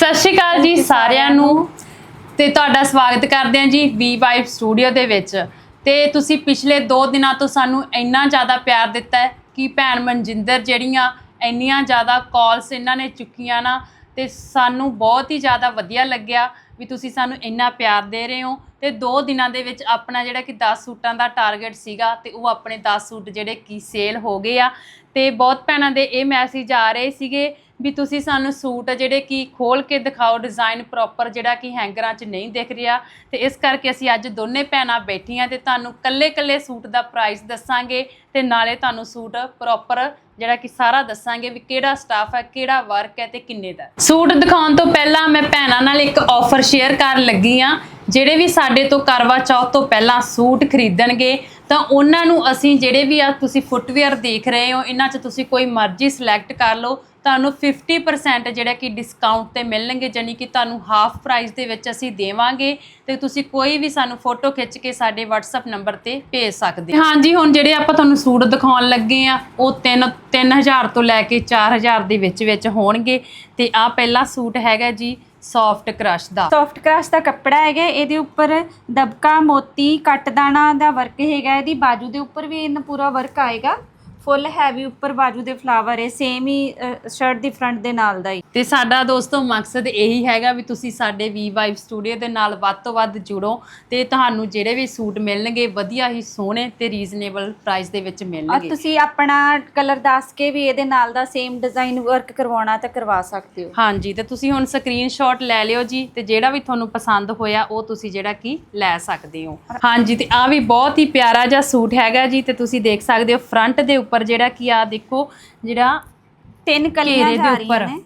ਸਤਿ ਸ਼੍ਰੀ ਅਕਾਲ ਜੀ ਸਾਰਿਆਂ ਨੂੰ। ਤੇ ਤੁਹਾਡਾ ਸਵਾਗਤ ਕਰਦੇ ਹਾਂ ਜੀ ਵੀ ਵਾਈਬ ਸਟੂਡੀਓ ਦੇ ਵਿੱਚ। ਤੇ ਤੁਸੀਂ ਪਿਛਲੇ 2 ਦਿਨਾਂ ਤੋਂ ਸਾਨੂੰ ਇੰਨਾ ਜ਼ਿਆਦਾ ਪਿਆਰ ਦਿੱਤਾ ਹੈ ਕਿ ਭੈਣ ਮਨਜਿੰਦਰ ਜਿਹੜੀਆਂ ਇੰਨੀਆਂ ਜ਼ਿਆਦਾ ਕਾਲਸ ਇਹਨਾਂ ਨੇ ਚੁੱਕੀਆਂ ਨਾ ਤੇ ਸਾਨੂੰ ਬਹੁਤ ਹੀ ਜ਼ਿਆਦਾ ਵਧੀਆ ਲੱਗਿਆ ਵੀ ਤੁਸੀਂ ਸਾਨੂੰ ਇੰਨਾ ਪਿਆਰ ਦੇ ਰਹੇ ਹੋ। ਤੇ 2 ਦਿਨਾਂ ਦੇ ਵਿੱਚ ਆਪਣਾ ਜਿਹੜਾ ਕਿ 10 ਸੂਟਾਂ ਦਾ ਟਾਰਗੇਟ ਸੀਗਾ ਤੇ ਉਹ ਆਪਣੇ 10 ਸੂਟ ਜਿਹੜੇ ਕੀ ਸੇਲ ਹੋ ਗਏ ਆ। ਤੇ ਬਹੁਤ ਭੈਣਾਂ ਦੇ ਇਹ ਮੈਸੇਜ ਆ ਰਹੇ ਸੀਗੇ ਵੀ ਤੁਸੀਂ ਸਾਨੂੰ ਸੂਟ ਜਿਹੜੇ ਕਿ ਖੋਲ ਕੇ ਦਿਖਾਓ ਡਿਜ਼ਾਈਨ ਪ੍ਰੋਪਰ ਜਿਹੜਾ ਕਿ ਹੈਂਗਰਾਂ 'ਚ ਨਹੀਂ ਦਿਖ ਰਿਹਾ। ਤੇ ਇਸ ਕਰਕੇ ਅਸੀਂ ਅੱਜ ਦੋਨੇ ਭੈਣਾਂ ਬੈਠੀਆਂ ਤੇ ਤੁਹਾਨੂੰ ਕੱਲੇ-ਕੱਲੇ ਸੂਟ ਦਾ ਪ੍ਰਾਈਸ ਦੱਸਾਂਗੇ ਤੇ ਨਾਲੇ ਤੁਹਾਨੂੰ ਸੂਟ ਪ੍ਰੋਪਰ ਜਿਹੜਾ ਕਿ ਸਾਰਾ ਦੱਸਾਂਗੇ ਵੀ ਕਿਹੜਾ ਸਟਾਫ ਹੈ ਕਿਹੜਾ ਵਰਕ ਹੈ ਤੇ ਕਿੰਨੇ ਦਾ। ਸੂਟ ਦਿਖਾਉਣ ਤੋਂ ਪਹਿਲਾਂ ਮੈਂ ਭੈਣਾਂ ਨਾਲ ਇੱਕ ਆਫਰ ਸ਼ੇਅਰ ਕਰਨ ਲੱਗੀ ਆ। ਜਿਹੜੇ ਵੀ ਸਾਡੇ ਤੋਂ ਕਰਵਾ ਚੌਥ ਤੋਂ ਪਹਿਲਾਂ ਸੂਟ ਖਰੀਦਣਗੇ ਤਾਂ ਉਹਨਾਂ ਨੂੰ ਅਸੀਂ ਜਿਹੜੇ ਵੀ ਆ, ਤੁਸੀਂ ਫੁੱਟਵੇਅਰ ਦੇਖ ਰਹੇ ਹੋ, ਇਹਨਾਂ 'ਚ ਤੁਸੀਂ ਕੋਈ ਮਰਜ਼ੀ ਸਿਲੈਕਟ ਕਰ ਲਓ। ਤੁਹਾਨੂੰ 50% ਜਿਹੜਾ ਕਿ ਡਿਸਕਾਊਂਟ ਤੇ ਮਿਲਣਗੇ ਜਾਨੀ ਕਿ ਤੁਹਾਨੂੰ ਹਾਫ ਪ੍ਰਾਈਸ ਦੇ ਵਿੱਚ ਅਸੀਂ ਦੇਵਾਂਗੇ ਤੇ ਤੁਸੀਂ ਕੋਈ ਵੀ ਸਾਨੂੰ ਫੋਟੋ ਖਿੱਚ ਕੇ ਸਾਡੇ WhatsApp ਨੰਬਰ ਤੇ ਭੇਜ ਸਕਦੇ ਹੋ। ਹਾਂਜੀ, ਹੁਣ ਜਿਹੜੇ ਆਪਾਂ ਤੁਹਾਨੂੰ ਸੂਟ ਦਿਖਾਉਣ ਲੱਗੇ ਆ, ਉਹ 3 3000 ਤੋਂ ਲੈ ਕੇ 4000 ਦੇ ਵਿੱਚ ਵਿੱਚ ਹੋਣਗੇ। ਤੇ ਆ ਪਹਿਲਾ ਸੂਟ ਹੈਗਾ ਜੀ ਸੌਫਟ ਕ੍ਰਸ਼ ਦਾ। ਸੌਫਟ ਕ੍ਰਾਸ਼ ਦਾ ਕੱਪੜਾ ਹੈਗਾ, ਇਹਦੇ ਉੱਪਰ ਦਬਕਾ, ਮੋਤੀ, ਕੱਟ ਦਾਣਾ ਦਾ ਵਰਕ ਹੈਗਾ, ਇਹਦੀ ਬਾਜੂ ਦੇ ਉੱਪਰ ਵੀ ਇਹਨਾਂ ਪੂਰਾ ਵਰਕ ਆਏਗਾ। ਫੁੱਲ ਹੈਵੀ ਉੱਪਰ ਬਾਜੂ ਦੇ ਫਲਾਵਰ ਹੈ ਸੇਮ ਹੀ ਸ਼ਰਟ ਦੀ ਫਰੰਟ ਦੇ ਨਾਲ ਦਾ ਹੀ। ਤੇ ਸਾਡਾ ਦੋਸਤੋ ਮਕਸਦ ਇਹੀ ਹੈਗਾ ਵੀ ਤੁਸੀਂ ਸਾਡੇ ਵੀ ਵਾਈਬ ਸਟੂਡੀਓ ਦੇ ਨਾਲ ਵੱਧ ਤੋਂ ਵੱਧ ਜੁੜੋ ਤੇ ਤੁਹਾਨੂੰ ਜਿਹੜੇ ਵੀ ਸੂਟ ਮਿਲਣਗੇ ਵਧੀਆ ਹੀ ਸੋਹਣੇ ਤੇ ਰੀਜ਼ਨੇਬਲ ਪ੍ਰਾਈਸ ਦੇ ਵਿੱਚ ਔਰ ਮਿਲਣਗੇ ਤੁਸੀਂ ਆਪਣਾ ਕਲਰ ਦੱਸ ਕੇ ਵੀ ਇਹਦੇ ਨਾਲ ਦਾ ਸੇਮ ਡਿਜ਼ਾਈਨ ਵਰਕ ਕਰਵਾਉਣਾ ਤਾਂ ਕਰਵਾ ਸਕਦੇ ਹੋ। ਹਾਂਜੀ ਤੇ ਤੁਸੀਂ ਹੁਣ ਸਕਰੀਨਸ਼ਾਟ ਲੈ ਲਿਓ ਜੀ ਤੇ ਜਿਹੜਾ ਵੀ ਤੁਹਾਨੂੰ ਪਸੰਦ ਹੋਇਆ ਉਹ ਤੁਸੀਂ ਜਿਹੜਾ ਕੀ ਲੈ ਸਕਦੇ ਹੋ। ਹਾਂਜੀ ਤੇ ਆ ਵੀ ਬਹੁਤ ਹੀ ਪਿਆਰਾ ਜਿਹਾ ਸੂਟ ਹੈਗਾ ਜੀ ਤੇ ਤੁਸੀਂ ਦੇਖ ਸਕਦੇ ਹੋ ਫਰੰਟ ਦੇ ਉੱਪਰ ਜਿਹੜਾ ਕੀ ਆ ਦੇਖੋ ਜਿਹੜਾ ਤਿੰਨ ਕਲੀਆਂ ਘੇਰੇ ਜਾ ਦੇ ਰਹੀਆਂ ਉੱਪਰ। ਨੇ।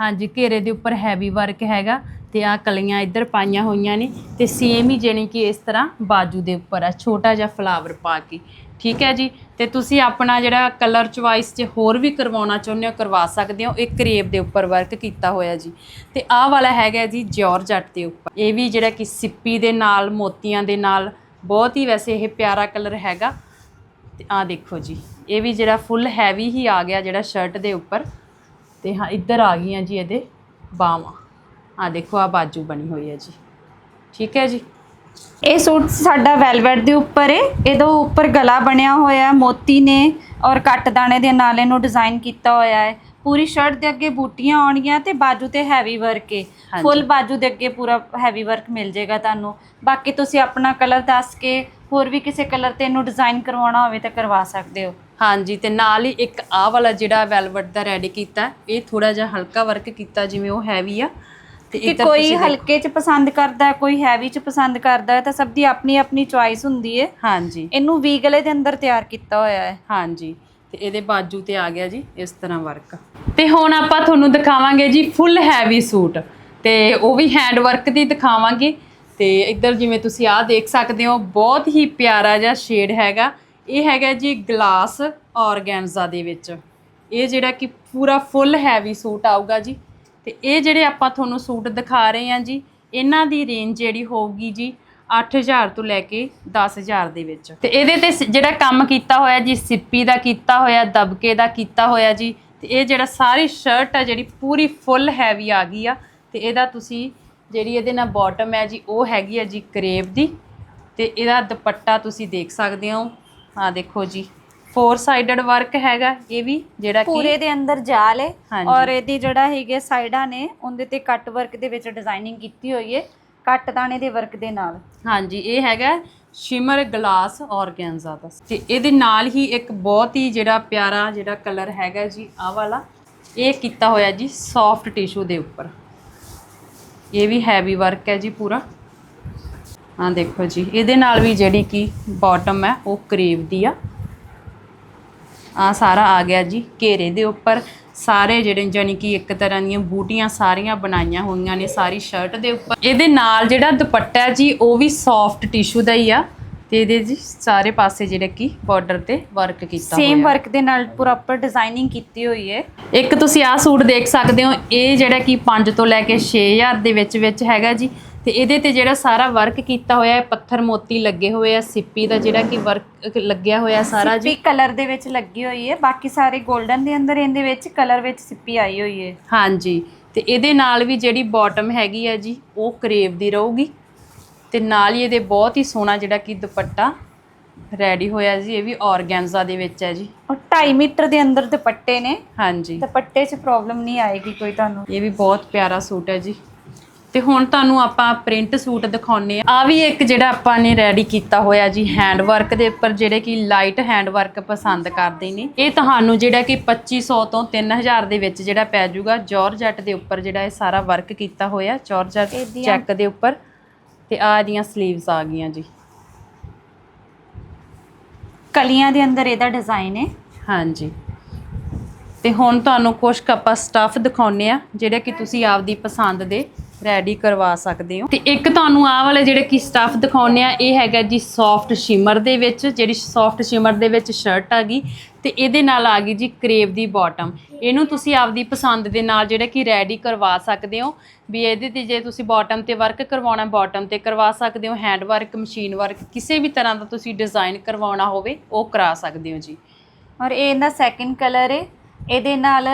ਹਾਂਜੀ ਘੇਰੇ ਦੇ ਉੱਪਰ ਹੈਵੀ ਵਰਕ ਹੈਗਾ ਤੇ ਆ ਕਲੀਆਂ ਇੱਧਰ ਪਾਈਆਂ ਹੋਈਆਂ ਨੇ ਤੇ ਸੇਮ ਹੀ ਜਾਣੀ ਕਿ ਇਸ ਤਰ੍ਹਾਂ ਬਾਜੂ ਦੇ ਉੱਪਰ ਆ ਛੋਟਾ ਜਿਹਾ ਫਲਾਵਰ ਪਾ ਕੇ। ਠੀਕ ਹੈ ਜੀ? ਤੇ ਤੁਸੀਂ ਆਪਣਾ ਜਿਹੜਾ ਕਲਰ ਚੁਆਇਸ ਜੇ ਹੋਰ ਵੀ ਕਰਵਾਉਣਾ ਚਾਹੁੰਦੇ ਹੋ ਕਰਵਾ ਸਕਦੇ ਹੋ। ਇਹ ਕਰੇਬ ਦੇ ਉੱਪਰ ਵਰਕ ਕੀਤਾ ਹੋਇਆ ਜੀ। ਤੇ ਆਹ ਵਾਲਾ ਹੈਗਾ ਜੀ ਜਾਰਜਟ ਦੇ ਉੱਪਰ। ਇਹ ਵੀ ਜਿਹੜਾ ਕਿ ਸਿੱਪੀ ਦੇ ਨਾਲ ਮੋਤੀਆਂ ਦੇ ਨਾਲ ਬਹੁਤ ਹੀ ਵੈਸੇ ਇਹ ਪਿਆਰਾ ਕਲਰ ਹੈਗਾ। ਤੇ ਆ ਦੇਖੋ ਜੀ। ਇਹ ਵੀ ਜਿਹੜਾ ਫੁੱਲ ਹੈਵੀ ਹੀ ਆ ਗਿਆ ਜਿਹੜਾ ਸ਼ਰਟ ਦੇ ਉੱਪਰ। ਤੇ ਹਾਂ, ਇੱਧਰ ਆ ਗਈਆਂ ਜੀ ਇਹਦੇ ਬਾਹਾਂ। ਆ ਦੇਖੋ ਆ ਬਾਜੂ ਬਣੀ ਹੋਈ ਹੈ ਜੀ। ਠੀਕ ਹੈ ਜੀ? ਇਹ ਸੂਟ ਸਾਡਾ ਵੈਲਵਟ ਦੇ ਉੱਪਰ ਹੈ ਇਹਦੇ ਉੱਪਰ ਗਲਾ ਬਣਿਆ ਹੋਇਆ ਹੈ, ਮੋਤੀ ਨੇ ਔਰ ਕੱਟ ਦਾਣੇ ਦੇ ਨਾਲ ਇਹਨੂੰ ਡਿਜ਼ਾਈਨ ਕੀਤਾ ਹੋਇਆ ਹੈ। ਪੂਰੀ ਸ਼ਰਟ ਦੇ ਅੱਗੇ ਬੂਟੀਆਂ ਆਉਣਗੀਆਂ ਤੇ ਬਾਜੂ ਤੇ ਹੈਵੀ ਵਰਕ ਹਾਂਜੀ। ਫੁੱਲ ਬਾਜੂ ਦੇ ਅੱਗੇ ਪੂਰਾ ਹੈਵੀ ਵਰਕ ਮਿਲ ਜਾਏਗਾ ਤੁਹਾਨੂੰ। ਬਾਕੀ ਤੁਸੀਂ ਆਪਣਾ ਕਲਰ ਦੱਸ ਕੇ ਹੋਰ ਵੀ ਕਿਸੇ ਕਲਰ ਤੇ ਇਹਨੂੰ ਡਿਜ਼ਾਈਨ ਕਰਵਾਉਣਾ ਹੋਵੇ ਤਾਂ ਕਰਵਾ ਸਕਦੇ ਹੋ। ਹਾਂਜੀ ਤੇ ਨਾਲ ਹੀ ਇੱਕ ਆਹ ਵਾਲਾ ਜਿਹੜਾ ਵੈਲਵਟ ਦਾ ਰੈਡੀ ਕੀਤਾ ਇਹ ਥੋੜਾ ਜਿਹਾ ਹਲਕਾ ਵਰਕ ਕੀਤਾ ਜਿਵੇਂ ਉਹ ਹੈਵੀ ਆ। ਤੇ ਕਿ ਇੱਧਰ ਕੋਈ ਤੁਸੀਂ ਦੇਖੋ- ਹਲਕੇ ਚ ਪਸੰਦ ਕਰਦਾ ਹੈ, ਕੋਈ ਹੈਵੀ ਚ ਪਸੰਦ ਕਰਦਾ ਹੈ ਤਾਂ ਸਭ ਦੀ ਆਪਣੀ ਆਪਣੀ ਚੁਆਇਸ ਹੁੰਦੀ ਹੈ ਹਾਂਜੀ। ਇਹਨੂੰ ਵੀ ਗਲੇ ਦੇ ਅੰਦਰ ਤਿਆਰ ਕੀਤਾ ਹੋਇਆ ਹੈ। ਹਾਂਜੀ। ਤੇ ਇਹਦੇ ਬਾਜੂ ਤੇ ਆ ਗਿਆ ਜੀ, ਇਸ ਤਰ੍ਹਾਂ ਵਰਕ ਤੇ ਹੁਣ ਆਪਾਂ ਤੁਹਾਨੂੰ ਦਿਖਾਵਾਂਗੇ ਜੀ ਫੁੱਲ ਹੈਵੀ ਸੂਟ ਤੇ ਉਹ ਵੀ ਹੈਂਡ ਵਰਕ ਦੀ ਦਿਖਾਵਾਂਗੇ। ਤੇ ਇੱਧਰ ਜਿਵੇਂ ਤੁਸੀਂ ਆਹ ਦੇਖ ਸਕਦੇ ਹੋ, ਬਹੁਤ ਹੀ ਪਿਆਰਾ ਜਿਹਾ ਸ਼ੇਡ ਹੈਗਾ। ਇਹ ਹੈਗਾ ਜੀ ਗਲਾਸ ਔਰਗੈਂਜ਼ਾ ਦੇ ਵਿੱਚ। ਇਹ ਜਿਹੜਾ ਕਿ ਪੂਰਾ ਫੁੱਲ ਹੈਵੀ ਸੂਟ ਆਊਗਾ ਜੀ। ਤੇ ਇਹ ਜਿਹੜੇ ਆਪਾਂ ਤੁਹਾਨੂੰ ਸੂਟ ਦਿਖਾ ਰਹੇ ਹਾਂ ਜੀ, ਇਹਨਾਂ ਦੀ ਰੇਂਜ ਜਿਹੜੀ ਹੋਊਗੀ ਜੀ 8000 ਤੋਂ ਲੈ ਕੇ 10000 ਦੇ ਵਿੱਚ। ਤੇ ਇਹਦੇ ਤੇ ਸ- ਜਿਹੜਾ ਕੰਮ ਕੀਤਾ ਹੋਇਆ ਜੀ ਸਿੱਪੀ ਦਾ ਕੀਤਾ ਹੋਇਆ ਦਬਕੇ ਦਾ ਕੀਤਾ ਹੋਇਆ ਜੀ ਤੇ ਇਹ ਜਿਹੜਾ ਸਾਰੀ ਸ਼ਰਟ ਆ ਜਿਹੜੀ ਪੂਰੀ ਫੁੱਲ ਹੈਵੀ ਆ ਗਈ ਆ ਤੇ ਇਹਦਾ ਤੁਸੀਂ ਜਿਹੜੀ ਇਹਦੇ ਨਾਲ ਬਾਟਮ ਹੈ ਜੀ ਉਹ ਹੈਗੀ ਆ ਜੀ ਕਰੇਬ ਦੀ ਤੇ ਇਹਦਾ ਦੁਪੱਟਾ ਤੁਸੀਂ ਦੇਖ ਸਕਦੇ ਹੋ। ਆ ਦੇਖੋ ਜੀ ਫੋਰ ਸਾਈਡਡ ਵਰਕ ਹੈਗਾ ਇਹ ਵੀ ਜਿਹੜਾ ਕਿ ਪੂਰੇ ਦੇ ਅੰਦਰ ਜਾਲ ਹੈ ਹਾਂਜੀ। ਔਰ ਇਹਦੀ ਜਿਹੜਾ ਹੈਗੇ ਸਾਈਡਾਂ ਨੇ ਉਹਦੇ ਤੇ ਕੱਟ ਵਰਕ ਦੇ ਵਿੱਚ ਡਿਜ਼ਾਈਨਿੰਗ ਕੀਤੀ ਹੋਈ ਹੈ ਕੱਟ ਦਾਣੇ ਦੇ ਵਰਕ ਦੇ ਨਾਲ। ਹਾਂਜੀ, ਇਹ ਹੈਗਾ ਸ਼ਿਮਰ ਗਲਾਸ ਔਰਗੈਂਜ਼ਾ ਦਾ। ਤੇ ਇਹਦੇ ਨਾਲ ਹੀ ਇੱਕ ਬਹੁਤ ਹੀ ਜਿਹੜਾ ਪਿਆਰਾ ਜਿਹੜਾ ਕਲਰ ਹੈਗਾ ਜੀ, ਆਹ ਵਾਲਾ, ਇਹ ਕੀਤਾ ਹੋਇਆ ਜੀ ਸੌਫਟ ਟਿਸ਼ੂ ਦੇ ਉੱਪਰ। ਇਹ ਵੀ ਹੈਵੀ ਵਰਕ ਹੈ ਜੀ ਪੂਰਾ। ਹਾਂ ਦੇਖੋ ਜੀ, ਇਹਦੇ ਨਾਲ ਵੀ ਜਿਹੜੀ ਕਿ ਬਾਟਮ ਹੈ, ਉਹ ਕਰੇਵ ਦੀ ਆ। ਆ ਸਾਰਾ ਆ ਗਿਆ ਜੀ ਘੇਰੇ ਦੇ ਉੱਪਰ। ਸਾਰੇ ਜਿਹੜੇ ਜਾਨੀ ਕਿ ਇੱਕ ਤਰ੍ਹਾਂ ਦੀਆਂ ਬੂਟੀਆਂ ਸਾਰੀਆਂ ਬਣਾਈਆਂ ਹੋਈਆਂ ਨੇ ਸਾਰੀ ਸ਼ਰਟ ਦੇ ਉੱਪਰ। ਇਹਦੇ ਨਾਲ ਜਿਹੜਾ ਦੁਪੱਟਾ ਜੀ ਉਹ ਵੀ ਸੌਫਟ ਟਿਸ਼ੂ ਦਾ ਹੀ ਆ। ਤੇ ਇਹਦੇ ਜੀ ਸਾਰੇ ਪਾਸੇ ਜਿਹੜੇ ਕਿ ਬਾਰਡਰ ਤੇ ਵਰਕ ਕੀਤਾ ਹੋਇਆ। ਸੇਮ ਵਰਕ ਦੇ ਨਾਲ ਪ੍ਰੋਪਰ ਡਿਜ਼ਾਈਨਿੰਗ ਕੀਤੀ ਹੋਈ ਹੈ। ਇੱਕ ਤੁਸੀਂ ਆਹ ਸੂਟ ਦੇਖ ਸਕਦੇ ਹੋ ਇਹ ਜਿਹੜਾ ਕਿ 5 ਤੋਂ ਲੈ ਕੇ 6000 ਦੇ ਵਿੱਚ ਵਿੱਚ ਹੈਗਾ ਜੀ। ਤੇ ਇਹਦੇ ਤੇ ਜਿਹੜਾ ਸਾਰਾ ਵਰਕ ਕੀਤਾ ਹੋਇਆ ਹੈ ਪੱਥਰ ਮੋਤੀ ਲੱਗੇ ਹੋਏ ਆ ਸਿੱਪੀ ਦਾ ਜਿਹੜਾ ਕਿ ਵਰਕ ਲੱਗਿਆ ਹੋਇਆ ਸਾਰਾ ਜੀ। ਸਿੱਪੀ ਕਲਰ ਦੇ ਵਿੱਚ ਲੱਗੀ ਹੋਈ ਹੈ ਬਾਕੀ ਸਾਰੇ 골ਡਨ ਦੇ ਅੰਦਰ ਇਹਦੇ ਵਿੱਚ ਕਲਰ ਵਿੱਚ ਸਿੱਪੀ ਆਈ ਹੋਈ ਹੈ। ਹਾਂਜੀ ਤੇ ਇਹਦੇ ਨਾਲ ਵੀ ਜਿਹੜੀ ਬਾਟਮ ਹੈਗੀ ਆ ਜੀ ਉਹ ਕਰੇਵ ਦੀ ਰਹੂਗੀ। ਤੇ ਨਾਲ ਹੀ ਇਹਦੇ ਬਹੁਤ ਹੀ ਸੋਹਣਾ ਜਿਹੜਾ ਕਿ ਦੁਪੱਟਾ ਰੈਡੀ ਹੋਇਆ ਜੀ ਇਹ ਵੀ ਔਰਗੈਂਜ਼ਾ ਦੇ ਵਿੱਚ ਹੈ ਜੀ। ਔਰ 2.5 ਮੀਟਰ ਦੇ ਅੰਦਰ ਦੁਪੱਟੇ ਨੇ। ਹਾਂਜੀ। ਦੁਪੱਟੇ 'ਚ ਪ੍ਰੋਬਲਮ ਨਹੀਂ ਆਏਗੀ ਕੋਈ ਤੁਹਾਨੂੰ। ਇਹ ਵੀ ਬਹੁਤ ਪਿਆਰਾ ਸੂਟ ਹੈ ਜੀ। ਤੇ ਹੁਣ ਤੁਹਾਨੂੰ ਆਪਾਂ ਪ੍ਰਿੰਟ ਸੂਟ ਦਿਖਾਉਨੇ ਆ ਆ ਵੀ ਇੱਕ ਜਿਹੜਾ ਆਪਾਂ ਨੇ ਰੈਡੀ ਕੀਤਾ ਹੋਇਆ ਜੀ ਹੈਂਡ ਵਰਕ ਦੇ ਉੱਪਰ ਜਿਹੜੇ ਕਿ ਲਾਈਟ ਹੈਂਡ ਵਰਕ ਪਸੰਦ ਕਰਦੇ ਨੇ। ਇਹ ਤੁਹਾਨੂੰ ਜਿਹੜਾ ਕਿ 2500 ਤੋਂ 3000 ਦੇ ਵਿੱਚ ਜਿਹੜਾ ਪੈ ਜਾਊਗਾ ਜੌਰਜੱਟ ਦੇ ਉੱਪਰ ਜਿਹੜਾ ਇਹ ਸਾਰਾ ਵਰਕ ਕੀਤਾ ਹੋਇਆ ਜੌਰਜੱਟ ਚੈੱਕ ਦੇ ਉੱਪਰ। ਤੇ ਆ ਇਹਦੀਆਂ 슬ੀਵਸ ਆ ਗਈਆਂ ਜੀ। ਕਲੀਆਂ ਦੇ ਅੰਦਰ ਇਹਦਾ ਡਿਜ਼ਾਈਨ ਹੈ। ਹਾਂਜੀ। ਤੇ ਹੁਣ ਤੁਹਾਨੂੰ ਕੁਝ ਕੁ ਆਪਾਂ ਸਟੱਫ ਦਿਖਾਉਨੇ ਆ ਜਿਹੜਾ ਕਿ ਤੁਸੀਂ ਆਪਦੀ ਪਸੰਦ ਦੇ ਰੈਡੀ ਕਰਵਾ ਸਕਦੇ ਹੋ। ਤੇ ਇੱਕ ਤੁਹਾਨੂੰ ਆਹ ਵਾਲੇ ਜਿਹੜੇ ਕਿ ਸਟੱਫ ਦਿਖਾਉਨੇ ਆ ਇਹ ਹੈਗਾ ਜੀ ਸੌਫਟ ਸ਼ਿਮਰ ਦੇ ਵਿੱਚ, ਜਿਹੜੀ ਸੌਫਟ ਸ਼ਿਮਰ ਦੇ ਵਿੱਚ ਸ਼ਰਟ ਆ ਗਈ ਤੇ ਇਹਦੇ ਨਾਲ ਆ ਗਈ ਜੀ ਕਰੇਵ ਦੀ ਬਾਟਮ ਇਹਨੂੰ ਤੁਸੀਂ ਆਪਦੀ ਪਸੰਦ ਦੇ ਨਾਲ ਜਿਹੜਾ ਕਿ ਰੈਡੀ ਕਰਵਾ ਸਕਦੇ ਹੋ। ਵੀ ਇਹਦੇ ਤੇ ਜੇ ਤੁਸੀਂ ਬਾਟਮ ਤੇ ਵਰਕ ਕਰਵਾਉਣਾ ਬਾਟਮ ਤੇ ਕਰਵਾ ਸਕਦੇ ਹੋ। ਹੈਂਡ ਵਰਕ ਮਸ਼ੀਨ ਵਰਕ ਕਿਸੇ ਵੀ ਤਰ੍ਹਾਂ ਦਾ ਤੁਸੀਂ ਡਿਜ਼ਾਈਨ ਕਰਵਾਉਣਾ ਹੋਵੇ, ਉਹ ਕਰਾ ਸਕਦੇ ਹੋ ਜੀ। ਔਰ ਇਹ ਇਹਦਾ ਸੈਕਿੰਡ ਕਲਰ ਹੈ ਇਹਦੇ ਨਾਲ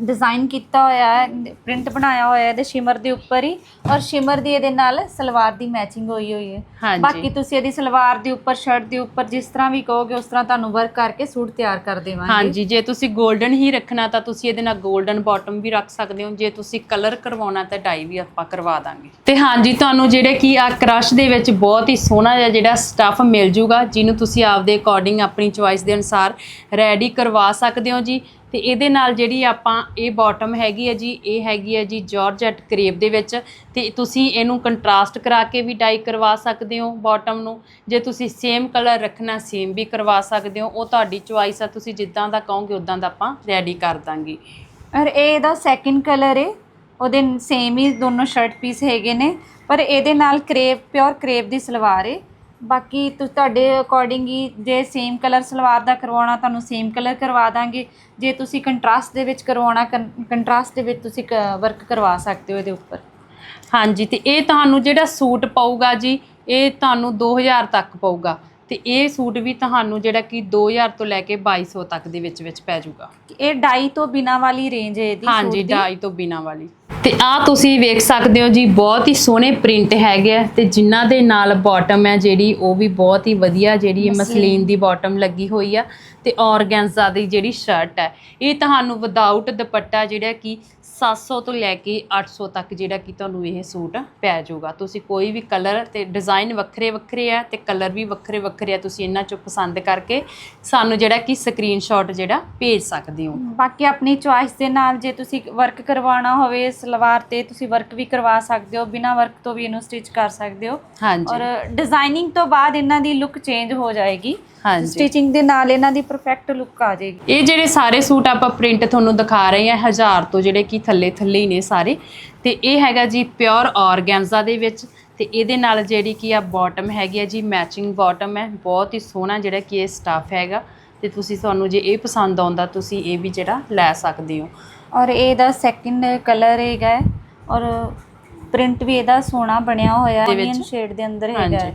ਡਿਜ਼ਾਈਨ ਕੀਤਾ ਹੋਇਆ ਹੈ ਪ੍ਰਿੰਟ ਬਣਾਇਆ ਹੋਇਆ ਹੈ ਇਹਦੇ ਸ਼ਿਮਰ ਦੇ ਉੱਪਰ ਹੀ ਔਰ ਸ਼ਿਮਰ ਦੀ ਇਹਦੇ ਨਾਲ ਸਲਵਾਰ ਦੀ ਮੈਚਿੰਗ ਹੋਈ ਹੋਈ ਹੈ। ਹਾਂਜੀ। ਬਾਕੀ ਤੁਸੀਂ ਇਹਦੀ ਸਲਵਾਰ ਦੇ ਉੱਪਰ ਸ਼ਰਟ ਦੇ ਉੱਪਰ ਜਿਸ ਤਰ੍ਹਾਂ ਵੀ ਕਹੋਗੇ ਉਸ ਤਰ੍ਹਾਂ ਤੁਹਾਨੂੰ ਵਰਕ ਕਰਕੇ ਸੂਟ ਤਿਆਰ ਕਰ ਦੇਵਾਂਗੇ। ਹਾਂਜੀ ਜੇ ਤੁਸੀਂ 골ਡਨ ਹੀ ਰੱਖਣਾ ਤਾਂ ਤੁਸੀਂ ਇਹਦੇ ਨਾਲ 골ਡਨ ਬਾਟਮ ਵੀ ਰੱਖ ਸਕਦੇ ਹੋ। ਜੇ ਤੁਸੀਂ ਕਲਰ ਕਰਵਾਉਣਾ ਤਾਂ ਡਾਈ ਵੀ ਆਪਾਂ ਕਰਵਾ ਦਾਂਗੇ। ਤੇ ਹਾਂਜੀ ਤੁਹਾਨੂੰ ਜਿਹੜੇ ਕੀ ਆ ਕ੍ਰਸ਼ ਦੇ ਵਿੱਚ ਬਹੁਤ ਹੀ ਸੋਹਣਾ ਜਿਹਾ ਜਿਹੜਾ ਸਟੱਫ ਮਿਲ ਜੂਗਾ ਜਿਹਨੂੰ ਤੁਸੀਂ ਆਪਦੇ ਅਕੋਰਡਿੰਗ ਆਪਣੀ ਚੁਆਇਸ ਦੇ ਅਨੁਸਾਰ ਰੈਡੀ ਕਰਵਾ ਸਕਦੇ ਹੋ ਜੀ। ਤੇ ਇਹਦੇ ਨਾਲ ਜਿਹੜੀ ਆਪਾਂ ਇਹ ਬਾਟਮ ਹੈਗੀ ਹੈ ਜੀ, ਇਹ ਹੈਗੀ ਹੈ ਜੀ ਜਾਰਜਟ ਕਰੇਪ ਦੇ ਵਿੱਚ ਤੇ ਤੁਸੀਂ ਇਹਨੂੰ ਕੰਟਰਾਸਟ ਕਰਾ ਕੇ ਵੀ ਡਾਈ ਕਰਵਾ ਸਕਦੇ ਹੋ ਬਾਟਮ ਨੂੰ। ਜੇ ਤੁਸੀਂ ਸੇਮ ਕਲਰ ਰੱਖਣਾ ਸੇਮ ਵੀ ਕਰਵਾ ਸਕਦੇ ਹੋ। ਉਹ ਤੁਹਾਡੀ ਚੁਆਇਸ ਆ, ਤੁਸੀਂ ਜਿੱਦਾਂ ਦਾ ਕਹੋਗੇ ਉਦਾਂ ਦਾ ਆਪਾਂ ਰੈਡੀ ਕਰ ਦਾਂਗੇ। ਔਰ ਇਹ ਇਹਦਾ ਸੈਕਿੰਡ ਕਲਰ ਹੈ ਉਹਦੇ ਸੇਮ ਹੀ ਦੋਨੋਂ ਸ਼ਰਟ ਪੀਸ ਹੈਗੇ ਨੇ। ਪਰ ਇਹਦੇ ਨਾਲ ਕਰੇਪ ਪਿਓਰ ਕਰੇਪ ਦੀ ਸਲਵਾਰ ਹੈ ਬਾਕੀ ਤੁ ਤੁਹਾਡੇ ਅਕੋਰਡਿੰਗ ਹੀ ਜੇ ਸੇਮ ਕਲਰ ਸਲਵਾਰ ਦਾ ਕਰਵਾਉਣਾ ਤੁਹਾਨੂੰ ਸੇਮ ਕਲਰ ਕਰਵਾ ਦਾਂਗੇ। ਜੇ ਤੁਸੀਂ ਕੰਟਰਾਸਟ ਦੇ ਵਿੱਚ ਕਰਵਾਉਣਾ ਕੰਟਰਾਸਟ ਦੇ ਵਿੱਚ ਤੁਸੀਂ ਵਰਕ ਕਰਵਾ ਸਕਦੇ ਹੋ ਇਹਦੇ ਉੱਪਰ। ਹਾਂਜੀ ਤੇ ਇਹ ਤੁਹਾਨੂੰ ਜਿਹੜਾ ਸੂਟ ਪਊਗਾ ਜੀ ਇਹ ਤੁਹਾਨੂੰ 2000 ਤੱਕ ਪਊਗਾ। ਤੇ ਇਹ ਸੂਟ ਵੀ ਤੁਹਾਨੂੰ ਜਿਹੜਾ ਕਿ 2000 ਤੋਂ ਲੈ ਕੇ 2200 ਤੱਕ ਦੇ ਵਿੱਚ ਵਿੱਚ ਪੈ ਜਾਊਗਾ। ਇਹ ਡਾਈ ਤੋਂ ਬਿਨਾ ਵਾਲੀ ਰੇਂਜ ਹੈ ਇਹਦੀ ਹਾਂਜੀ। ਡਾਈ ਤੋਂ ਬਿਨਾ ਵਾਲੀ। ਤੇ ਆ ਤੁਸੀਂ ਵੇਖ ਸਕਦੇ ਹੋ ਜੀ ਬਹੁਤ ਹੀ ਸੋਹਣੇ ਪ੍ਰਿੰਟ ਹੈਗੇ ਆ ਤੇ ਜਿਨ੍ਹਾਂ ਦੇ ਨਾਲ ਬਾਟਮ ਹੈ ਜਿਹੜੀ ਉਹ ਵੀ ਬਹੁਤ ਹੀ ਵਧੀਆ ਜਿਹੜੀ ਮਸਲੀਨ। ਦੀ ਬਾਟਮ ਲੱਗੀ ਹੋਈ ਆ ਤੇ ਔਰਗੈਂਜ਼ਾ ਦੀ ਜਿਹੜੀ ਸ਼ਰਟ ਹੈ। ਇਹ ਤੁਹਾਨੂੰ ਵਿਦਆਊਟ ਦੁਪੱਟਾ ਜਿਹੜਾ ਕਿ 700 ਤੋਂ ਲੈ ਕੇ 800 ਤੱਕ ਜਿਹੜਾ ਕਿ ਤੁਹਾਨੂੰ ਇਹ ਸੂਟ ਪੈ ਜਾਊਗਾ। ਤੁਸੀਂ ਕੋਈ ਵੀ ਕਲਰ ਤੇ ਡਿਜ਼ਾਈਨ ਵੱਖਰੇ ਵੱਖਰੇ ਆ ਤੇ ਕਲਰ ਵੀ ਵੱਖਰੇ ਵੱਖਰੇ ਆ ਤੁਸੀਂ ਇਹਨਾਂ ਚੋਂ ਪਸੰਦ ਕਰਕੇ ਸਾਨੂੰ ਜਿਹੜਾ ਕਿ ਸਕਰੀਨਸ਼ਾਟ ਜਿਹੜਾ ਭੇਜ ਸਕਦੇ ਹੋ। ਬਾਕੀ ਆਪਣੀ ਚੁਆਇਸ ਦੇ ਨਾਲ ਜੇ ਤੁਸੀਂ ਵਰਕ ਕਰਵਾਉਣਾ ਹੋਵੇ ਸਲਵਾਰ ਤੇ ਤੁਸੀਂ ਵਰਕ ਵੀ ਕਰਵਾ ਸਕਦੇ ਹੋ ਬਿਨਾ ਵਰਕ ਤੋਂ ਵੀ ਇਹਨੂੰ ਸਟਿਚ ਕਰ ਸਕਦੇ ਹੋ। ਹਾਂਜੀ। ਔਰ ਡਿਜ਼ਾਈਨਿੰਗ ਤੋਂ ਬਾਅਦ ਇਹਨਾਂ ਦੀ ਲੁੱਕ ਚੇਂਜ ਹੋ ਜਾਏਗੀ। ਹਾਂਜੀ। ਸਟਿਚਿੰਗ ਦੇ ਨਾਲ ਇਹਨਾਂ ਦੀ ਪਰਫੈਕਟ ਲੁੱਕ ਆ ਜਾਏਗੀ। ਇਹ ਜਿਹੜੇ ਸਾਰੇ ਸੂਟ ਆਪਾਂ ਪ੍ਰਿੰਟ ਤੁਹਾਨੂੰ ਦਿਖਾ ਰਹੇ ਆ ਹਜ਼ਾਰ ਤੋਂ ਜਿਹੜੇ ਕਿ ਥੱਲੇ ਥੱਲੇ ਹੀ ਨੇ ਸਾਰੇ। ਤੇ ਇਹ ਹੈਗਾ ਜੀ ਪਿਓਰ ਔਰਗੈਂਜ਼ਾ ਦੇ ਵਿੱਚ। ਤੇ ਇਹਦੇ ਨਾਲ ਜਿਹੜੀ ਕੀ ਆ ਬਾਟਮ ਹੈਗੀ ਆ ਜੀ ਮੈਚਿੰਗ ਬਾਟਮ ਹੈ। ਬਹੁਤ ਹੀ ਸੋਹਣਾ ਜਿਹੜਾ ਕਿ ਇਹ ਸਟੱਫ ਹੈਗਾ। ਤੇ ਤੁਸੀਂ ਤੁਹਾਨੂੰ ਜੇ ਇਹ ਪਸੰਦ ਆਉਂਦਾ ਤੁਸੀਂ ਇਹ ਵੀ ਜਿਹੜਾ ਲੈ ਸਕਦੇ ਹੋ। ਔਰ ਇਹਦਾ ਸੈਕਿੰਡ ਕਲਰ ਹੈਗਾ ਔਰ ਪ੍ਰਿੰਟ ਵੀ ਇਹਦਾ ਸੋਹਣਾ ਬਣਿਆ ਹੋਇਆ? ਹੈ ਸ਼ੇਡ ਦੇ ਅੰਦਰ ਹੈਗਾ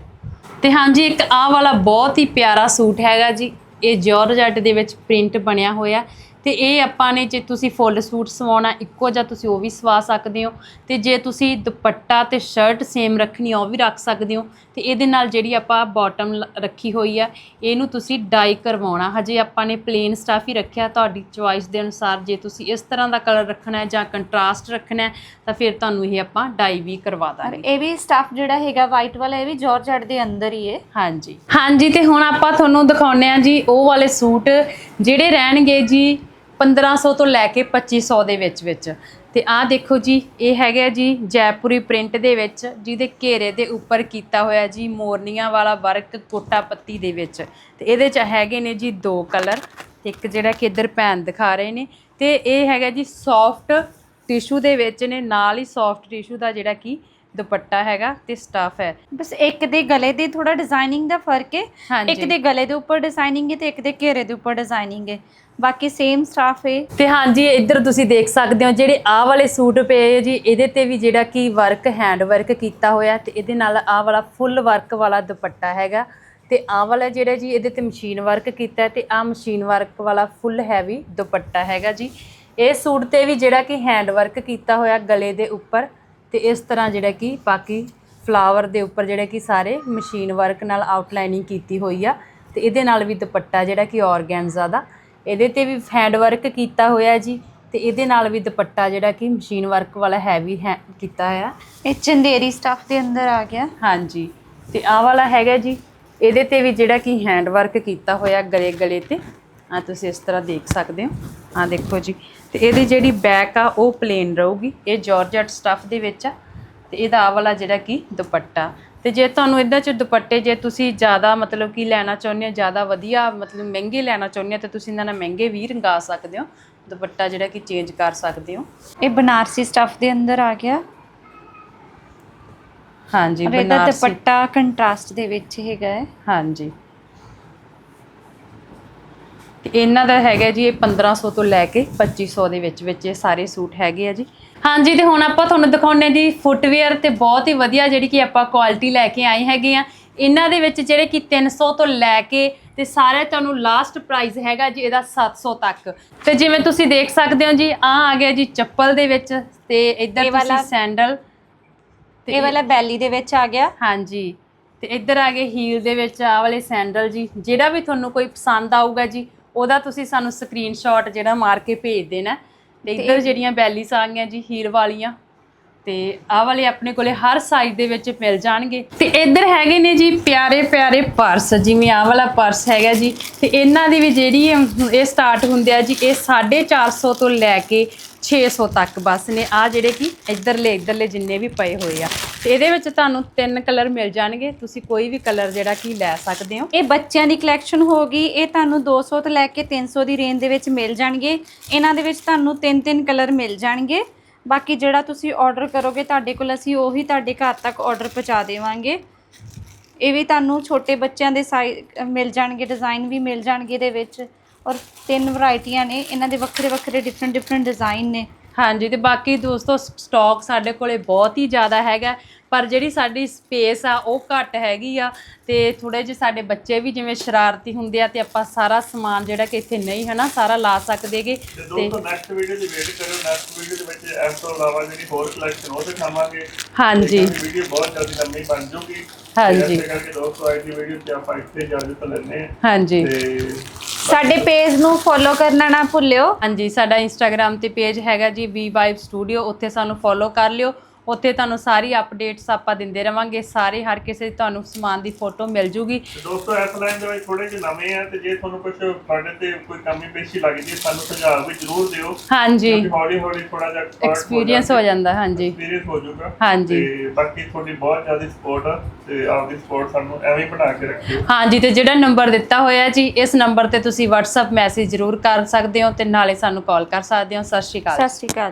ਤੇ ਹਾਂਜੀ, ਇੱਕ ਆਹ ਵਾਲਾ ਬਹੁਤ ਹੀ ਪਿਆਰਾ ਸੂਟ ਹੈਗਾ ਜੀ। ਇਹ ਜਾਰਜਟ ਦੇ ਵਿੱਚ ਪ੍ਰਿੰਟ ਬਣਿਆ ਹੋਇਆ। ਤੇ ਇਹ ਆਪਾਂ ਨੇ ਜੇ ਤੁਸੀਂ ਫੁੱਲ ਸੂਟ ਸਵਾਉਣਾ ਇੱਕੋ ਜਿਹਾ ਤੁਸੀਂ ਉਹ ਵੀ ਸਵਾ ਸਕਦੇ ਹੋ। ਤੇ ਜੇ ਤੁਸੀਂ ਦੁਪੱਟਾ ਤੇ ਸ਼ਰਟ ਸੇਮ ਰੱਖਣੀ ਆ ਉਹ ਵੀ ਰੱਖ ਸਕਦੇ ਹੋ। ਤੇ ਇਹਦੇ ਨਾਲ ਜਿਹੜੀ ਆਪਾਂ ਬਾਟਮ ਰੱਖੀ ਹੋਈ ਆ ਇਹਨੂੰ ਤੁਸੀਂ ਡਾਈ ਕਰਵਾਉਣਾ। ਹਜੇ ਆਪਾਂ ਨੇ ਪਲੇਨ ਸਟਾਫ ਹੀ ਰੱਖਿਆ ਤੁਹਾਡੀ ਚੁਆਇਸ ਦੇ ਅਨੁਸਾਰ ਜੇ ਤੁਸੀਂ ਇਸ ਤਰ੍ਹਾਂ ਦਾ ਕਲਰ ਰੱਖਣਾ ਹੈ ਜਾਂ ਕੰਟਰਾਸਟ ਰੱਖਣਾ ਹੈ ਤਾਂ ਫਿਰ ਤੁਹਾਨੂੰ ਇਹ ਆਪਾਂ ਡਾਈ ਵੀ ਕਰਵਾ ਦਾਂਗੇ। ਇਹ ਵੀ ਸਟਫ ਜਿਹੜਾ ਹੈਗਾ ਵਾਈਟ ਵਾਲਾ ਇਹ ਵੀ ਜਾਰਜਟ ਦੇ ਅੰਦਰ ਹੀ ਹੈ ਹਾਂਜੀ। ਹਾਂਜੀ ਤੇ ਹੁਣ ਆਪਾਂ ਤੁਹਾਨੂੰ ਦਿਖਾਉਨੇ ਆ ਜੀ ਉਹ ਵਾਲੇ ਸੂਟ ਜਿਹੜੇ ਰਹਿਣਗੇ ਜੀ 1500 ਤੋਂ ਲੈ ਕੇ 2500 ਦੇ ਵਿੱਚ ਵਿੱਚ। ਤੇ ਆਹ ਦੇਖੋ ਜੀ ਇਹ ਹੈਗਾ ਜੀ ਜੈਪੁਰੀ ਪ੍ਰਿੰਟ ਦੇ ਵਿੱਚ ਜਿਹਦੇ ਘੇਰੇ ਦੇ ਉੱਪਰ ਕੀਤਾ ਹੋਇਆ ਜੀ ਮੋਰਨੀਆਂ ਵਾਲਾ ਵਰਕ ਕੋਟਾ ਪੱਤੀ ਦੇ ਵਿੱਚ। ਤੇ ਇਹਦੇ ਚ ਹੈਗੇ ਨੇ ਜੀ ਦੋ ਕਲਰ ਤੇ ਇੱਕ ਜਿਹੜਾ ਕਿ ਇੱਧਰ ਭੈਣ ਦਿਖਾ ਰਹੇ ਨੇ। ਤੇ ਇਹ ਹੈਗਾ ਜੀ ਸੌਫਟ ਟਿਸ਼ੂ ਦੇ ਵਿੱਚ ਨੇ ਨਾਲ ਹੀ ਸੌਫਟ ਟਿਸ਼ੂ ਦਾ ਜਿਹੜਾ ਕਿ ਦੁਪੱਟਾ ਹੈਗਾ ਤੇ ਸਟਫ ਹੈ। ਬਸ ਇੱਕ ਦੇ ਗਲੇ ਦੇ ਥੋੜਾ ਡਿਜ਼ਾਈਨਿੰਗ ਦਾ ਫ਼ਰਕ ਹੈ ਹਾਂਜੀ। ਇੱਕ ਦੇ ਗਲੇ ਦੇ ਉੱਪਰ ਡਿਜ਼ਾਈਨਿੰਗ ਹੈ ਤੇ ਇੱਕ ਦੇ ਘੇਰੇ ਦੇ ਉੱਪਰ ਡਿਜ਼ਾਈਨਿੰਗ ਹੈ ਬਾਕੀ ਸੇਮ ਸਟਾਫ ਹੈ ਤੇ ਹਾਂਜੀ, ਇੱਧਰ ਤੁਸੀਂ ਦੇਖ ਸਕਦੇ ਹੋ ਜਿਹੜੇ ਆਹ ਵਾਲੇ ਸੂਟ ਪਏ ਆ ਜੀ, ਇਹਦੇ ਤੇ ਵੀ ਜਿਹੜਾ ਕੀ ਵਰਕ ਹੈਂਡ ਵਰਕ ਕੀਤਾ ਹੋਇਆ ਤੇ ਇਹਦੇ ਨਾਲ ਆਹ ਵਾਲਾ ਫੁੱਲ ਵਰਕ ਵਾਲਾ ਦੁਪੱਟਾ ਹੈਗਾ। ਤੇ ਆਹ ਵਾਲਾ ਜਿਹੜਾ ਜੀ, ਇਹਦੇ ਤੇ ਮਸ਼ੀਨ ਵਰਕ ਕੀਤਾ ਹੈ ਤੇ ਆਹ ਮਸ਼ੀਨ ਵਰਕ ਵਾਲਾ ਫੁੱਲ ਹੈਵੀ ਦੁਪੱਟਾ ਹੈਗਾ ਜੀ। ਇਹ ਸੂਟ ਤੇ ਵੀ ਜਿਹੜਾ ਕਿ ਹੈਂਡ ਵਰਕ ਕੀਤਾ ਹੋਇਆ ਗਲੇ ਦੇ ਉੱਪਰ ਤੇ ਇਸ ਤਰ੍ਹਾਂ ਜਿਹੜਾ ਕਿ ਬਾਕੀ ਫਲਾਵਰ ਦੇ ਉੱਪਰ ਜਿਹੜਾ ਕਿ ਸਾਰੇ ਮਸ਼ੀਨ ਵਰਕ ਨਾਲ ਆਊਟਲਾਈਨਿੰਗ ਕੀਤੀ ਹੋਈ ਆ ਤੇ ਇਹਦੇ ਨਾਲ ਵੀ ਦੁਪੱਟਾ ਜਿਹੜਾ ਕਿ ਔਰਗੈਂਜ਼ਾ ਦਾ। ਇਹਦੇ ਤੇ ਵੀ ਹੈਂਡ ਵਰਕ ਕੀਤਾ ਹੋਇਆ ਜੀ ਤੇ ਇਹਦੇ ਨਾਲ ਵੀ ਦੁਪੱਟਾ ਜਿਹੜਾ ਕਿ ਮਸ਼ੀਨ ਵਰਕ ਵਾਲਾ ਹੈਵੀ ਹੈ ਕੀਤਾ ਹੋਇਆ। ਇਹ ਚੰਦੇਰੀ ਸਟਫ ਦੇ ਅੰਦਰ ਆ ਗਿਆ। ਹਾਂਜੀ ਤੇ ਆਹ ਵਾਲਾ ਹੈਗਾ ਜੀ ਇਹਦੇ ਤੇ ਵੀ ਜਿਹੜਾ ਕਿ ਹੈਂਡ ਵਰਕ ਕੀਤਾ ਹੋਇਆ ਗਲੇ ਗਲੇ ਤੇ। ਆ ਤੁਸੀਂ ਇਸ ਤਰ੍ਹਾਂ ਦੇਖ ਸਕਦੇ ਹੋ। ਆ ਦੇਖੋ ਜੀ ਤੇ ਇਹਦੀ ਜਿਹੜੀ ਬੈਕ ਆ ਉਹ ਪਲੇਨ ਰਹੂਗੀ। ਇਹ ਜਾਰਜਟ ਸਟਫ ਦੇ ਵਿੱਚ ਆ। ਤੇ ਇਹਦਾ ਆਹ ਵਾਲਾ ਜਿਹੜਾ ਕਿ ਦੁਪੱਟਾ। ਤੇ ਜੇ ਤੁਹਾਨੂੰ ਇਹਦੇ ਚ ਦੁਪੱਟੇ ਜੇ ਤੁਸੀਂ ਜ਼ਿਆਦਾ ਮਤਲਬ ਕਿ ਲੈਣਾ ਚਾਹੁੰਦੇ ਹੋ ਜ਼ਿਆਦਾ ਵਧੀਆ ਮਤਲਬ ਮਹਿੰਗੇ ਲੈਣਾ ਚਾਹੁੰਦੇ ਹੋ ਤੇ ਤੁਸੀਂ ਇਹਨਾਂ ਨਾਲ ਮਹਿੰਗੇ ਵੀ ਰੰਗਾ ਸਕਦੇ ਹੋ ਦੁਪੱਟਾ ਜਿਹੜਾ ਕਿ ਚੇਂਜ ਕਰ ਸਕਦੇ ਹੋ। ਇਹ ਬਨਾਰਸੀ ਸਟਫ ਦੇ ਅੰਦਰ ਆ ਗਿਆ। ਹਾਂਜੀ ਔਰ ਇਹਦਾ ਬਨਾਰਸੀ। ਦੁਪੱਟਾ ਕੰਟਰਾਸਟ ਦੇ ਵਿੱਚ ਹੈਗਾ ਹੈ। ਹਾਂਜੀ। ਤੇ ਇਹਨਾਂ ਦਾ ਹੈਗਾ ਜੀ ਇਹ 1500 ਤੋਂ ਲੈ ਕੇ 2500 ਦੇ ਵਿੱਚ ਵਿੱਚ ਇਹ ਸਾਰੇ ਸੂਟ ਹੈਗੇ ਆ ਜੀ। ਹਾਂਜੀ ਤੇ ਹੁਣ ਆਪਾਂ ਤੁਹਾਨੂੰ ਦਿਖਾਉਣੇ ਜੀ ਫੁੱਟਵੇਅਰ ਤੇ ਬਹੁਤ ਹੀ ਵਧੀਆ ਜਿਹੜੀ ਕਿ ਆਪਾਂ ਕੁਆਲਿਟੀ ਲੈ ਕੇ ਆਏ ਹੈਗੇ ਆ ਇਹਨਾਂ ਦੇ ਵਿੱਚ ਜਿਹੜੇ ਕਿ 300 ਤੋਂ ਲੈ ਕੇ ਤੇ ਸਾਰੇ ਤੁਹਾਨੂੰ ਲਾਸਟ ਪ੍ਰਾਈਸ ਹੈਗਾ ਜੀ ਇਹਦਾ 700 ਤੱਕ। ਤੇ ਜਿਵੇਂ ਤੁਸੀਂ ਦੇਖ ਸਕਦੇ ਹੋ ਜੀ ਆ ਆ ਗਿਆ ਜੀ ਚੱਪਲ ਦੇ ਵਿੱਚ ਤੇ ਇੱਧਰ ਤੁਸੀਂ ਸੈਂਡਲ ਤੇ ਇਹ ਵਾਲਾ ਬੈਲੀ ਦੇ ਵਿੱਚ ਆ ਗਿਆ। ਹਾਂਜੀ ਤੇ ਇੱਧਰ ਆ ਗਏ ਹੀਲ ਦੇ ਵਿੱਚ ਆਹ ਵਾਲੇ ਸੈਂਡਲ ਜੀ। ਜਿਹੜਾ ਵੀ ਤੁਹਾਨੂੰ ਕੋਈ ਪਸੰਦ ਆਊਗਾ ਜੀ ਉਹਦਾ ਤੁਸੀਂ ਸਾਨੂੰ ਸਕਰੀਨਸ਼ਾਟ ਜਿਹੜਾ ਮਾਰ ਕੇ ਭੇਜ ਦੇਣਾ। ਤੇ ਇੱਧਰ ਜਿਹੜੀਆਂ ਬੈਲੀਸ ਆ ਗਈਆਂ ਜੀ ਹੀਲ ਵਾਲੀਆਂ ਤੇ ਆਹ ਵਾਲੇ ਆਪਣੇ ਕੋਲੇ ਹਰ ਸਾਈਜ਼ ਦੇ ਵਿੱਚ ਮਿਲ ਜਾਣਗੇ। ਤੇ ਇੱਧਰ ਹੈਗੇ ਨੇ ਜੀ ਪਿਆਰੇ ਪਿਆਰੇ ਪਰਸ ਜਿਵੇਂ ਆਹ ਵਾਲਾ ਪਰਸ ਹੈਗਾ ਜੀ। ਤੇ ਇਹਨਾਂ ਦੀ ਵੀ ਜਿਹੜੀ ਇਹ ਇਹ ਸਟਾਰਟ ਹੁੰਦੇ ਆ ਜੀ ਇਹ 450 ਤੋਂ ਲੈ ਕੇ 600 ਤੱਕ ਬਸ ਨੇ। ਆ ਜਿਹੜੇ ਕਿ ਇੱਧਰਲੇ ਇੱਧਰਲੇ ਜਿੰਨੇ ਵੀ ਪਏ ਹੋਏ ਆ। ਤੇ ਇਹਦੇ ਵਿੱਚ ਤੁਹਾਨੂੰ ਤਿੰਨ ਕਲਰ ਮਿਲ ਜਾਣਗੇ। ਤੁਸੀਂ ਕੋਈ ਵੀ ਕਲਰ ਜਿਹੜਾ ਕਿ ਲੈ ਸਕਦੇ ਹੋ। ਇਹ ਬੱਚਿਆਂ ਦੀ ਕਲੈਕਸ਼ਨ ਹੋਗੀ ਇਹ ਤੁਹਾਨੂੰ 200 ਤੋਂ ਲੈ ਕੇ 300 ਦੀ ਰੇਂਜ ਦੇ ਵਿੱਚ ਮਿਲ ਜਾਣਗੇ। ਇਹਨਾਂ ਦੇ ਵਿੱਚ ਤੁਹਾਨੂੰ ਤਿੰਨ ਤਿੰਨ ਕਲਰ ਮਿਲ ਜਾਣਗੇ। ਬਾਕੀ ਜਿਹੜਾ ਤੁਸੀਂ ਆਰਡਰ ਕਰੋਗੇ, ਤੁਹਾਡੇ ਕੋਲ ਅਸੀਂ ਉਹੀ ਤੁਹਾਡੇ ਘਰ ਤੱਕ ਆਰਡਰ ਪਹੁੰਚਾ ਦੇਵਾਂਗੇ। ਇਹ ਵੀ ਤੁਹਾਨੂੰ ਛੋਟੇ ਬੱਚਿਆਂ ਦੇ ਸਾਈਜ਼ ਮਿਲ ਜਾਣਗੇ ਡਿਜ਼ਾਈਨ ਵੀ ਮਿਲ ਜਾਣਗੇ ਇਹਦੇ ਵਿੱਚ। ਔਰ ਤਿੰਨ ਵੈਰਾਈਟੀਆਂ ਨੇ ਇਹਨਾਂ ਦੇ ਵੱਖਰੇ ਵੱਖਰੇ ਡਿਫਰੈਂਟ ਡਿਫਰੈਂਟ ਡਿਜ਼ਾਈਨ ਨੇ। ਹਾਂਜੀ ਤੇ ਬਾਕੀ ਦੋਸਤੋ ਸਟਾਕ ਸਾਡੇ ਕੋਲੇ ਬਹੁਤ ਹੀ ਜ਼ਿਆਦਾ ਹੈਗਾ ਪਰ ਜਿਹੜੀ ਸਾਡੀ ਸਪੇਸ ਆ ਉਹ ਘੱਟ ਹੈਗੀ ਆ ਤੇ ਥੋੜੇ ਜਿਹੇ ਸਾਡੇ ਬੱਚੇ ਵੀ ਜਿਵੇਂ ਸ਼ਰਾਰਤੀ ਹੁੰਦੇ ਆ ਤੇ ਆਪਾਂ ਸਾਰਾ ਸਮਾਨ ਜਿਹੜਾ ਕਿ ਇੱਥੇ ਨਹੀਂ ਹਨਾ ਸਾਰਾ ਲਾ ਸਕਦੇਗੇ ਤੇ ਦੋਸਤੋ ਨੈਕਸਟ ਵੀਡੀਓ ਦੀ ਵੇਟ ਕਰਿਓ ਨੈਕਸਟ ਵੀਡੀਓ ਦੇ ਵਿੱਚ ਇਸ ਤੋਂ ਇਲਾਵਾ ਜਿਹੜੀ ਹੋਰ ਕਲੈਕਸ਼ਨ ਉਹ ਦਿਖਾਵਾਂਗੇ। ਹਾਂਜੀ। ਵੀਡੀਓ ਬਹੁਤ ਜਲਦੀ ਲੰਮੀ ਬਣ ਜੂਗੀ। ਹਾਂਜੀ। ਕਰਕੇ ਦੋਸਤੋ ਅੱਜ ਦੀ ਵੀਡੀਓ ਤੇ ਆਪਾਂ ਇੱਥੇ ਇਜਾਜ਼ਤ ਲੈਣੇ ਹਾਂਜੀ। ਤੇ ਸਾਡੇ ਪੇਜ ਨੂੰ ਫੋਲੋ ਕਰਨਾ ਨਾ ਭੁੱਲਿਓ। ਹਾਂਜੀ, ਸਾਡਾ ਇੰਸਟਾਗ੍ਰam ਤੇ ਪੇਜ ਹੈਗਾ ਜੀ ਵੀ ਵਾਈਬ ਸਟੂਡੀਓ ਉੱਥੇ ਸਾਨੂੰ ਫੋਲੋ ਕਰ ਲਿਓ। ਉੱਥੇ ਤੁਹਾਨੂੰ ਸਾਰੀ ਅਪਡੇਟਸ ਆਪਾਂ ਦਿੰਦੇ ਰਵਾਂਗੇ। ਸਾਰੇ ਹਰ ਕਿਸੇ ਦੀ ਤੁਹਾਨੂੰ ਸਮਾਨ ਦੀ ਫੋਟੋ ਮਿਲ ਜੂਗੀ। ਤੇ ਦੋਸਤੋ ਇਸ ਲਾਈਨ ਦੇ ਵਿੱਚ ਥੋੜੇ ਜਿਹੇ ਨਵੇਂ ਆ ਤੇ ਜੇ ਤੁਹਾਨੂੰ ਕੁਝ ਤੁਹਾਡੇ ਤੇ ਕੋਈ ਕਮੀ ਪੇਸ਼ੀ ਲੱਗਦੀ ਹੈ ਸਾਨੂੰ ਸੁਝਾਅ ਵੀ ਜ਼ਰੂਰ ਦਿਓ। ਹਾਂਜੀ। ਕਿਉਂਕਿ ਹੌਲੀ ਹੌਲੀ ਥੋੜਾ ਜਿਹਾ ਐਕਸਪੀਰੀਅੰਸ ਹੋ ਜਾਂਦਾ ਹਾਂਜੀ। ਐਕਸਪੀਰੀਅੰਸ ਹੋ ਜਾਊਗਾ। ਹਾਂਜੀ। ਤੇ ਬਾਕੀ ਤੁਹਾਡੀ ਬਹੁਤ ਜ਼ਿਆਦਾ ਸਪੋਰਟ ਆ ਤੇ ਆਪਦੀ ਸਪੋਰਟ ਸਾਨੂੰ ਐਵੇਂ ਹੀ ਬਣਾ ਕੇ ਰੱਖਿਓ। ਹਾਂਜੀ ਤੇ ਜਿਹੜਾ ਨੰਬਰ ਦਿੱਤਾ ਹੋਇਆ ਜੀ ਇਸ ਨੰਬਰ ਤੇ ਤੁਸੀਂ WhatsApp ਮੈਸੇਜ ਜ਼ਰੂਰ ਕਰ ਸਕਦੇ ਹੋ ਤੇ ਨਾਲੇ ਸਾਨੂੰ ਕਾਲ ਕਰ ਸਕਦੇ ਹੋ। ਸਤਿ ਸ਼੍ਰੀ ਅਕਾਲ। ਸਤਿ ਸ਼੍ਰੀ ਅਕਾਲ।